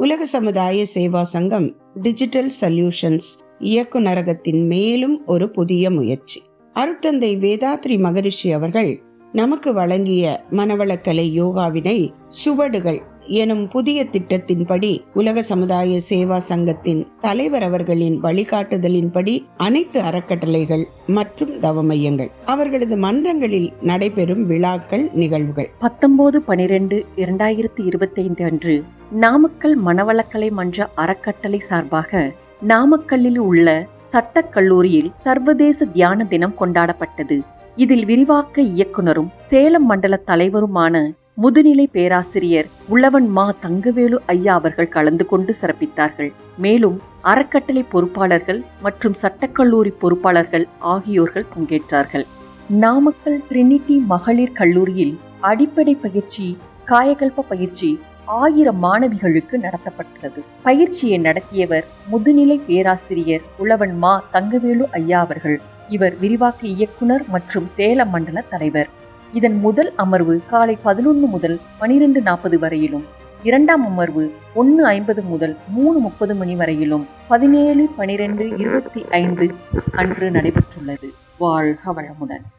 உலக சமுதாய சேவா சங்கம் டிஜிட்டல் சொல்யூஷன்ஸ் இயக்குநரகத்தின் மேலும் ஒரு புதிய முயற்சி. அருட்தந்தை வேதாத்ரி மகரிஷி அவர்கள் நமக்கு வழங்கிய மனவளக்கலை யோகாவினை சுவடுகள் எனும் புதிய திட்டத்தின்படி உலக சமுதாய சேவா சங்கத்தின் தலைவர் அவர்களின் வழிகாட்டுதலின்படி அனைத்து அறக்கட்டளைகள் மற்றும் தவமையங்கள் அவர்களது மன்றங்களில் நடைபெறும் விழாக்கள் நிகழ்வுகள். பத்தொன்பது பனிரெண்டு இரண்டாயிரத்தி இருபத்தைந்து அன்று நாமக்கல் மணவளக்கலை மன்ற அறக்கட்டளை சார்பாக நாமக்கல்லில் உள்ள சட்டக் கல்லூரியில் சர்வதேச தியான தினம் கொண்டாடப்பட்டது. இதில் விரிவாக்க இயக்குனரும் சேலம் மண்டல தலைவருமான முதுநிலை பேராசிரியர் உழவன் மா தங்கவேலு ஐயா அவர்கள் கலந்து கொண்டு சிறப்பித்தார்கள். மேலும் அறக்கட்டளை பொறுப்பாளர்கள் மற்றும் சட்டக்கல்லூரி பொறுப்பாளர்கள் ஆகியோர்கள் பங்கேற்றார்கள். நாமக்கல் ட்ரினிட்டி மகளிர் கல்லூரியில் அடிப்படை பயிற்சி காயகல்ப பயிற்சி ஆயிரம் மாணவிகளுக்கு நடத்தப்பட்டது. பயிற்சியை நடத்தியவர் முதுநிலை பேராசிரியர் உழவன் மா தங்கவேலு ஐயா அவர்கள். இவர் விரிவாக்க இயக்குனர் மற்றும் சேலம் மண்டல தலைவர். இதன் முதல் அமர்வு காலை பதினொன்று முதல் பனிரெண்டு நாற்பது வரையிலும் இரண்டாம் அமர்வு ஒன்று ஐம்பது முதல் மூணு முப்பது மணி வரையிலும் பதினேழு பனிரெண்டு இருபத்தி ஐந்து அன்று நடைபெற்றுள்ளது. வாழ்க வளமுடன்.